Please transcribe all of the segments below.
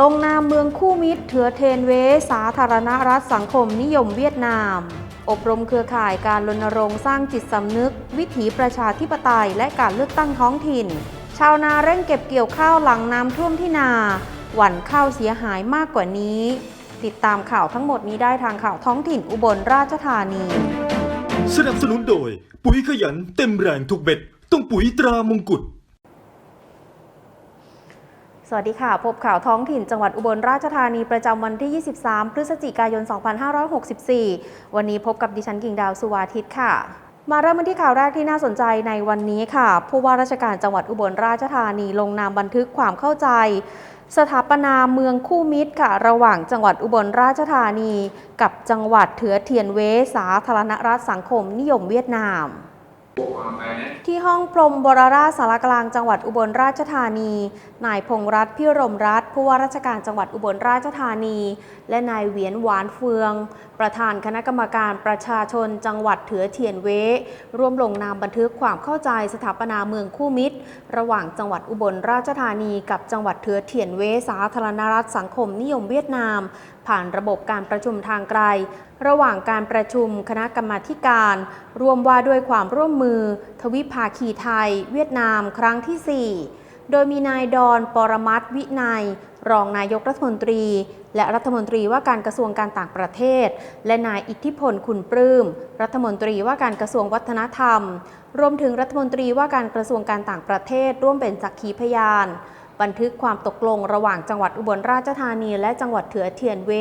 ลงนามเมืองคู่มิตรเถือเทนเวสาธารณรัฐสังคมนิยมเวียดนาม อบรมเครือข่ายการรณรงค์สร้างจิตสำนึก วิถีประชาธิปไตยและการเลือกตั้งท้องถิ่น ชาวนาเร่งเก็บเกี่ยวข้าวหลังน้ำท่วมที่นา หวั่นข้าวเสียหายมากกว่านี้ ติดตามข่าวทั้งหมดนี้ได้ทางข่าวท้องถิ่นอุบลราชธานี สนับสนุนโดย ปุ๋ยขยันเต็มแรงทุกเบ็ด ต้องปุ๋ยตรามงกุฎ สวัสดีค่ะ พบข่าวท้องถิ่นจังหวัดอุบลราชธานีประจำวันที่ 23 พฤศจิกายน 2564 วันนี้พบกับดิฉันกิ่งดาวสุวาทิตค่ะ มาเริ่มที่ข่าวแรกที่น่าสนใจในวันนี้ค่ะ ผู้ว่าราชการจังหวัดอุบลราชธานีลงนามบันทึกความเข้าใจ สถาปนาเมืองคู่มิตรค่ะ ระหว่างจังหวัดอุบลราชธานี กับจังหวัดเถือเทียนเวสาธารณรัฐสังคมนิยมเวียดนาม ที่ห้องพรมบรราชสารกลางจังหวัดอุบลราชธานี นายพงษ์รัตน์พิรมรัตน์ผู้ว่าราชการจังหวัดอุบลราชธานี และนายเวียนหวานเฟือง ประธานคณะกรรมการประชาชนจังหวัดเถือเทียนเวร่วมลงนามบันทึกความเข้าใจสถาปนาเมืองคู่มิตร ระหว่างจังหวัดอุบลราชธานี กับจังหวัดเถือเทียนเวสาธารณรัฐสังคมนิยมเวียดนาม ผ่านระบบการประชุมทางไกล ระหว่างการประชุมคณะกรรมาการรวมว่าด้วยความร่วมมือ ทวิภาคีไทย เวียดนามครั้งที่ 4 โดยมีนายดอนปรมัตวินัย รองนายกรัฐมนตรี และรัฐมนตรีว่าการกระทรวงการต่างประเทศ และนายอิทธิพลคุณปลื้มรัฐมนตรีว่าการกระทรวงวัฒนธรรม รวมถึงรัฐมนตรีว่าการกระทรวงการต่างประเทศ ร่วมเป็นสักขีพยาน บันทึกความตกลงระหว่างจังหวัดอุบลราชธานีและจังหวัดเถือเทียนเว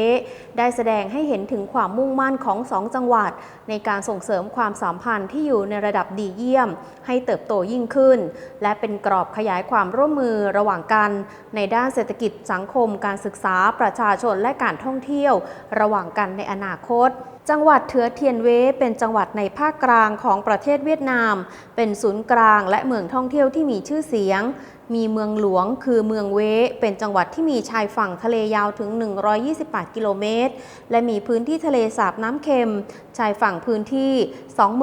ได้แสดงให้เห็นถึงความมุ่งมั่นของสองจังหวัด ในการส่งเสริมความสัมพันธ์ที่อยู่ในระดับดีเยี่ยม ให้เติบโตยิ่งขึ้น และเป็นกรอบขยายความร่วมมือระหว่างกัน ในด้านเศรษฐกิจสังคม การศึกษาประชาชนและการท่องเที่ยว ระหว่างกันในอนาคต จังหวัดเถือเทียนเวเป็นจังหวัดในภาคกลางของประเทศเวียดนาม เป็นศูนย์กลางและเมืองท่องเที่ยวที่มีชื่อเสียง มีเมืองหลวงคือเมืองเวเป็นจังหวัดที่มีชายฝั่งทะเลยาวถึง 128 กิโลเมตร และมีพื้นที่ทะเลสาบน้ำเค็ม ชายฝั่งพื้นที่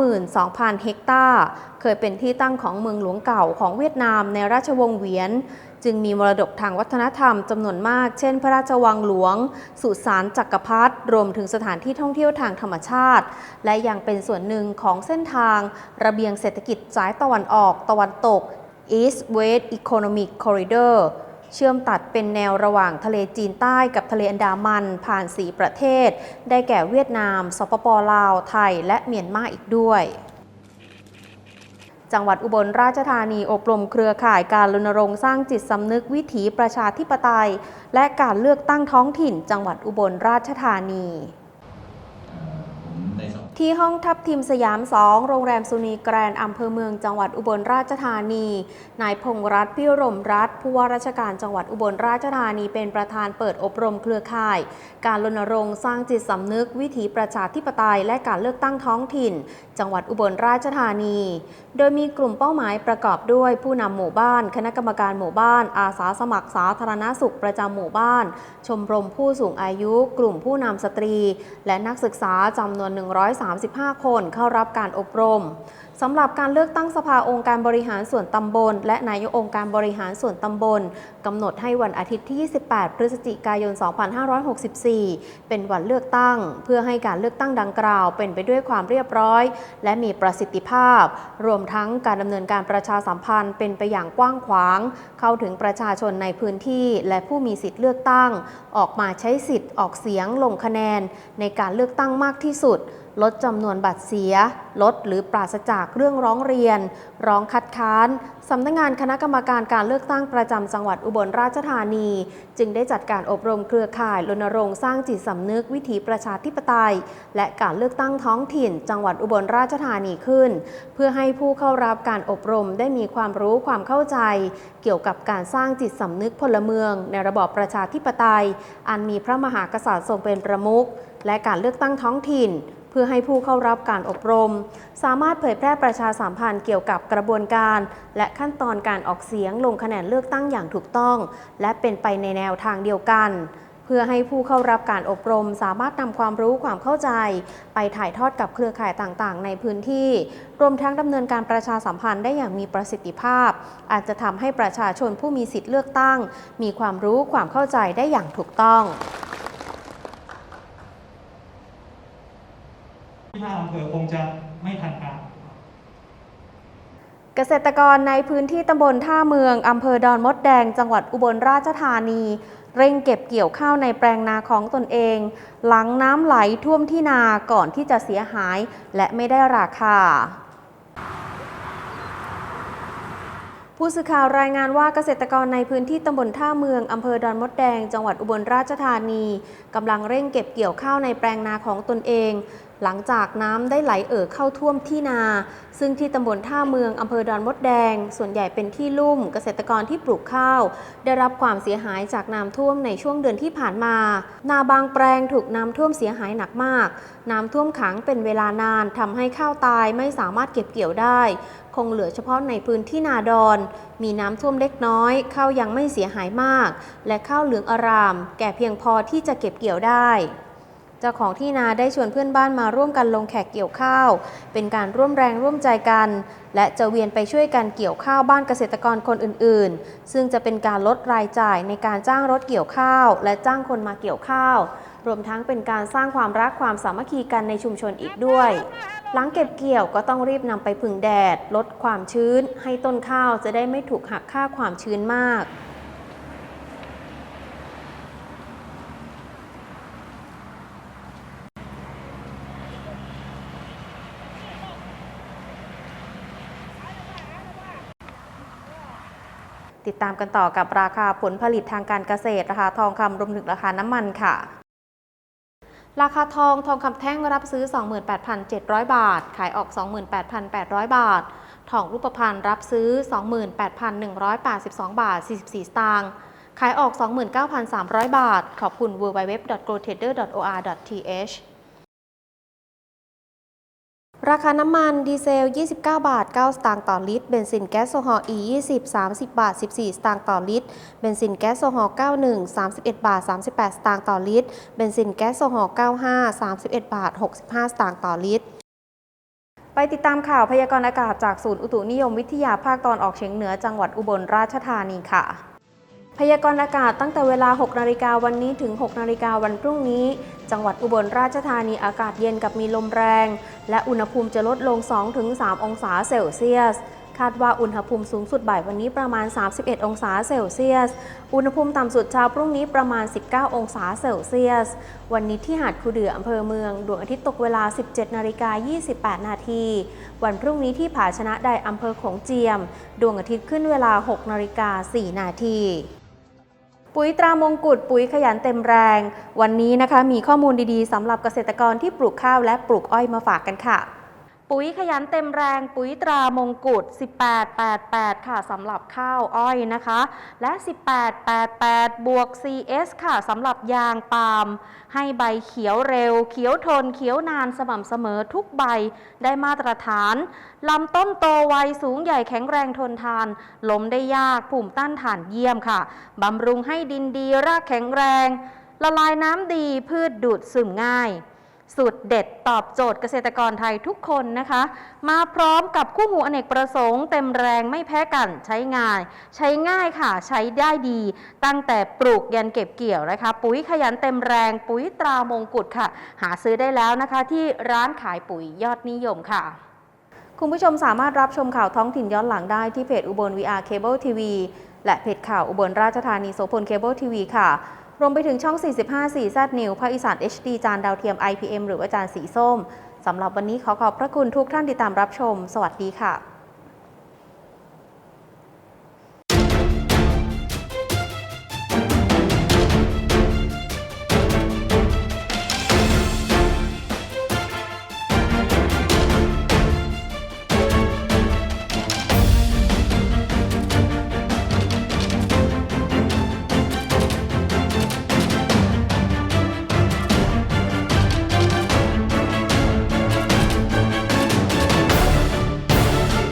22,000 เฮกตาร์ เคยเป็นที่ตั้งของเมืองหลวงเก่าของเวียดนามในราชวงศ์เวียน จึงมีมรดกทางวัฒนธรรมจำนวนมาก เช่น พระราชวังหลวง สุสานจักรพรรดิรวมถึงสถานที่ท่องเที่ยวทางธรรมชาติ และยังเป็นส่วนหนึ่งของเส้นทาง ระเบียงเศรษฐกิจสายตะวันออกตะวันตก East West Economic Corridor เชื่อมตัดเป็นแนวระหว่างทะเลจีนใต้กับทะเลอันดามันผ่าน4ประเทศ ได้แก่เวียดนาม สปปลาว ไทย และเมียนมาอีกด้วย จังหวัดอุบลราชธานีอบรมเครือข่ายการรณรงค์สร้างจิตสำนึกวิถีประชาธิปไตย และการเลือกตั้งท้องถิ่น จังหวัดอุบลราชธานี ที่ห้องทับทิมสยาม2โรงแรมสุนีแกรนด์อำเภอเมืองจังหวัดอุบลราชธานี นายพงษ์รัตน์พิรมรัตน์ผู้ว่าราชการจังหวัดอุบลราชธานีเป็นประธานเปิดอบรมเครือข่าย การรณรงค์สร้างจิตสำนึกวิถีประชาธิปไตยและการเลือกตั้งท้องถิ่น จังหวัดอุบลราชธานี โดยมีกลุ่มเป้าหมายประกอบด้วยผู้นำหมู่บ้าน คณะกรรมการหมู่บ้าน อาสาสมัครสาธารณสุขประจำหมู่บ้าน ชมรมผู้สูงอายุ กลุ่มผู้นำสตรี และนักศึกษาจำนวน35 คนเข้ารับการอบรม สำหรับการเลือกตั้งสภาองค์การบริหารส่วนตำบล และนายกองค์การบริหารส่วนตำบลกำหนดให้วันอาทิตย์ที่ 28 พฤศจิกายน 2564 เป็นวันเลือกตั้ง เพื่อให้การเลือกตั้งดังกล่าว เป็นไปด้วยความเรียบร้อย และมีประสิทธิภาพ รวมทั้งการดำเนินการประชาสัมพันธ์เป็นไปอย่างกว้างขวาง เข้าถึงประชาชนในพื้นที่ และผู้มีสิทธิ์เลือกตั้ง ออกมาใช้สิทธิ์ออกเสียงลงคะแนน ในการเลือกตั้งมากที่สุด ลดจำนวนบัตรเสีย ลดหรือปราศจากเรื่องร้องเรียน ร้องคัดค้านสำนักงานคณะกรรมการการเลือกตั้งประจำจังหวัดอุบลราชธานี จึงได้จัดการอบรมเครือข่ายรณรงค์สร้างจิตสำนึกวิถีประชาธิปไตย และการเลือกตั้งท้องถิ่น จังหวัดอุบลราชธานีขึ้น เพื่อให้ผู้เข้ารับการอบรมได้มีความรู้ความเข้าใจ เกี่ยวกับการสร้างจิตสำนึกพลเมือง ในระบอบประชาธิปไตย อันมีพระมหากษัตริย์ทรงเป็นประมุขและการเลือกตั้งท้องถิ่น พื่อให้ผู้เข้ารับการอบรม สามารถเผยแพร่ประชาสัมพันธ์เกี่ยวกับกระบวนการ และขั้นตอนการออกเสียงลงคะแนนเลือกตั้งอย่างถูกต้อง และเป็นไปในแนวทางเดียวกันเพื่อให้ผู้เข้ารับการอบรมสามารถนำความรู้ความเข้าใจ ไปถ่ายทอดกับเครือข่ายต่างๆ ในพื้นที่ รวมทั้งดำเนินการประชาสัมพันธ์ได้อย่างมีประสิทธิภาพ อาจจะทำให้ประชาชนผู้มีสิทธิ์เลือกตั้ง มีความรู้ความเข้าใจได้อย่างถูกต้อง ที่ห้าอำเภอคงจะไม่ทันการเกษตรกรในพื้นที่ตำบลท่าเมืองอำเภอดอนมดแดง จังหวัดอุบลราชธานี เร่งเก็บเกี่ยวข้าวในแปลงนาของตนเอง หลังน้ำไหลท่วมที่นาก่อนที่จะเสียหายและไม่ได้ราคาผู้สื่อข่าวรายงานว่าเกษตรกรในพื้นที่ตำบลท่าเมืองอำเภอดอนมดแดง จังหวัดอุบลราชธานีกำลังเร่งเก็บเกี่ยวข้าวในแปลงนาของตนเอง หลังจากน้ำได้ไหลเอ่อเข้าท่วมที่นา ซึ่งที่ตำบลท่าเมืองอำเภอดอนมดแดง ส่วนใหญ่เป็นที่ลุ่มเกษตรกรที่ปลูกข้าว ได้รับความเสียหายจากน้ำท่วมในช่วงเดือนที่ผ่านมา นาบางแปลงถูกน้ำท่วมเสียหายหนักมาก น้ำท่วมขังเป็นเวลานานทำให้ข้าวตายไม่สามารถเก็บเกี่ยวได้ คงเหลือเฉพาะในพื้นที่นาดอน มีน้ำท่วมเล็กน้อยข้าวยังไม่เสียหายมาก และข้าวเหลืองอาราม แก่เพียงพอที่จะเก็บเกี่ยวได้ จ้าของที่นาได้ชวนเพื่อนบ้านมาร่วมกันลงแขกเกี่ยวข้าว เป็นการร่วมแรงร่วมใจกัน และจะเวียนไปช่วยกันเกี่ยวข้าวบ้านเกษตรกรคนอื่นๆ ซึ่งจะเป็นการลดรายจ่ายในการจ้างรถเกี่ยวข้าว และจ้างคนมาเกี่ยวข้าว รวมทั้งเป็นการสร้างความรักความสามัคคีกันในชุมชนอีกด้วย หลังเก็บเกี่ยวก็ต้องรีบนำไปผึ่งแดด ลดความชื้น ให้ต้นข้าวจะได้ไม่ถูกหักค่าความชื้นมาก ติดตามกันต่อกับราคาผลผลิตทางการเกษตร ราคาทองคำรวมถึงราคาน้ำมันค่ะ ราคาทองทองคำแท่งรับซื้อ 28,700 บาท ขายออก 28,800 บาท ทองรูปพรรณรับซื้อ 28,182 บาท 44 สตางค์ ขายออก 29,300 บาท ขอบคุณ www.grotrader.or.th ราคาน้ำมันดีเซล 29 บาท 9 สตางค์ต่อลิตร เบนซินแก๊สโซฮอล์ E20 30 บาท 14 สตางค์ต่อลิตร เบนซินแก๊สโซฮอล์ 91 31 บาท 38 สตางค์ต่อลิตร เบนซินแก๊สโซฮอล์ 95 31 บาท 65 สตางค์ต่อลิตร ไปติดตามข่าวพยากรณ์อากาศจากศูนย์อุตุนิยมวิทยาภาคตอนออกเฉียงเหนือจังหวัดอุบลราชธานีค่ะ พยากรณ์อากาศตั้งแต่เวลา 6 นาฬิกาวันนี้ถึง 6 นาฬิกาวันพรุ่งนี้ จังหวัดอุบลราชธานีอากาศเย็นกับมีลมแรง และอุณหภูมิจะลดลง 2-3 องศาเซลเซียส คาดว่าอุณหภูมิสูงสุดบ่ายวันนี้ประมาณ 31 องศาเซลเซียส อุณหภูมิต่ำสุดเช้าพรุ่งนี้ประมาณ 19 องศาเซลเซียส วันนี้ที่หาดคูเดืออำเภอเมือง ดวงอาทิตย์ตกเวลา 17 นาฬิกา 28 นาที วันพรุ่งนี้ที่ผาชนะไดอำเภอโขงเจียม ดวงอาทิตย์ขึ้นเวลา 6 นาฬิกา 4 นาที ปุ๋ยตรามงกุฎปุ๋ยขยันเต็มแรง วันนี้นะคะมีข้อมูลดีๆสำหรับเกษตรกรที่ปลูกข้าวและปลูกอ้อยมาฝากกันค่ะ ปุ๋ยขยันเต็มแรงปุ๋ยตรามงกุฎ 1888 ค่ะสำหรับข้าวอ้อยนะคะ และ 1888 บวก CS ค่ะสำหรับยางปาล์มให้ใบเขียวเร็ว เขียวทนเขียวนานสม่ำเสมอทุกใบได้มาตรฐานลำต้นโตไวสูงใหญ่แข็งแรงทนทานล้มได้ยากภูมิต้านทานเยี่ยมค่ะบำรุงให้ดินดีรากแข็งแรง ละลายน้ำดีพืชดูดซึมง่าย สูตรเด็ดตอบโจทย์เกษตรกรไทยทุกคนนะคะ มาพร้อมกับคู่หูอเนกประสงค์เต็มแรงไม่แพ้กันใช้งานใช้ง่ายค่ะใช้ได้ดี ตั้งแต่ปลูกยันเก็บเกี่ยวนะคะ ปุ๋ยขยันเต็มแรงปุ๋ยตรามงกุฎค่ะ หาซื้อได้แล้วนะคะ ที่ร้านขายปุ๋ยยอดนิยมค่ะ คุณผู้ชมสามารถรับชมข่าวท้องถิ่นย้อนหลังได้ที่เพจอุบล VR Cable TV และเพจข่าวอุบลราชธานีโสพลเคเบิลทีวีค่ะ รวมไปถึงช่อง 45 4 Z New ภาคอีสาน HD จานดาวเทียม IPM หรือว่าจานสีส้ม สำหรับวันนี้ขอขอบพระคุณทุกท่านที่ตามรับชม สวัสดีค่ะ